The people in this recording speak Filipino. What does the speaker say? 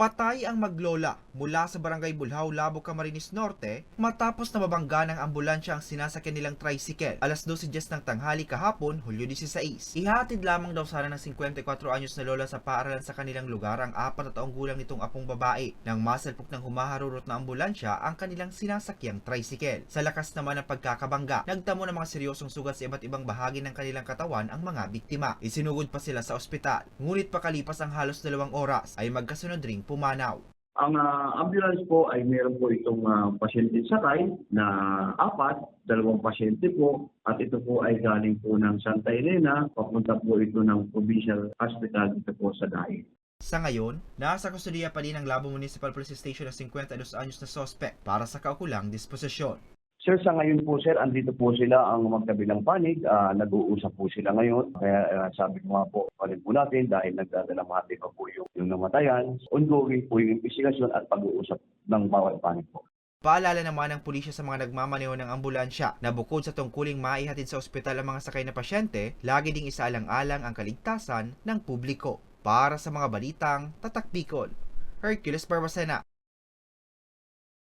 Patay ang maglola mula sa barangay Bulhaw, Labo, Camarines Norte matapos na ng ambulansya ang sinasakyan nilang tricycle alas 12 ng tanghali kahapon, Hulyo 16. Ihatid lamang daw sana ng 54 anyos na lola sa paaralan sa kanilang lugar ang apat na taong gulang nitong apong babae nang masalpok ng humaharurot na ambulansya ang kanilang sinasakyang tricycle. Sa lakas naman ng pagkakabangga, nagtamo ng mga seryosong sugat sa iba't ibang bahagi ng kanilang katawan ang mga biktima. Isinugod pa sila sa ospital. Ngunit pakalipas ang halos dalawang oras ay magkasunod ring pumanaw. Ang ah, ambulance po ay meron po itong uh, pasyente sakay na apat, dalawang pasyente po at ito po ay galing po ng Santa Elena, papunta po ito ng Provincial Hospital dito po sa Dahil. Sa ngayon, nasa kustudiya pa din ng Labo Municipal Police Station ng 52 anyos na sospek para sa kaukulang disposisyon. Sir, sa ngayon po sir, andito po sila ang magkabilang panig. Ah, nag-uusap po sila ngayon. Kaya ah, sabi ko nga po, palit po natin dahil nagdadalamhati pa po yung, yung namatayan. Ongoing po yung investigasyon at pag-uusap ng bawat panig po. Paalala naman ng pulisya sa mga nagmamaneho ng ambulansya na bukod sa tungkuling maihatid sa ospital ang mga sakay na pasyente, lagi ding isaalang-alang ang kaligtasan ng publiko. Para sa mga balitang Tatak Hercules Barbacena.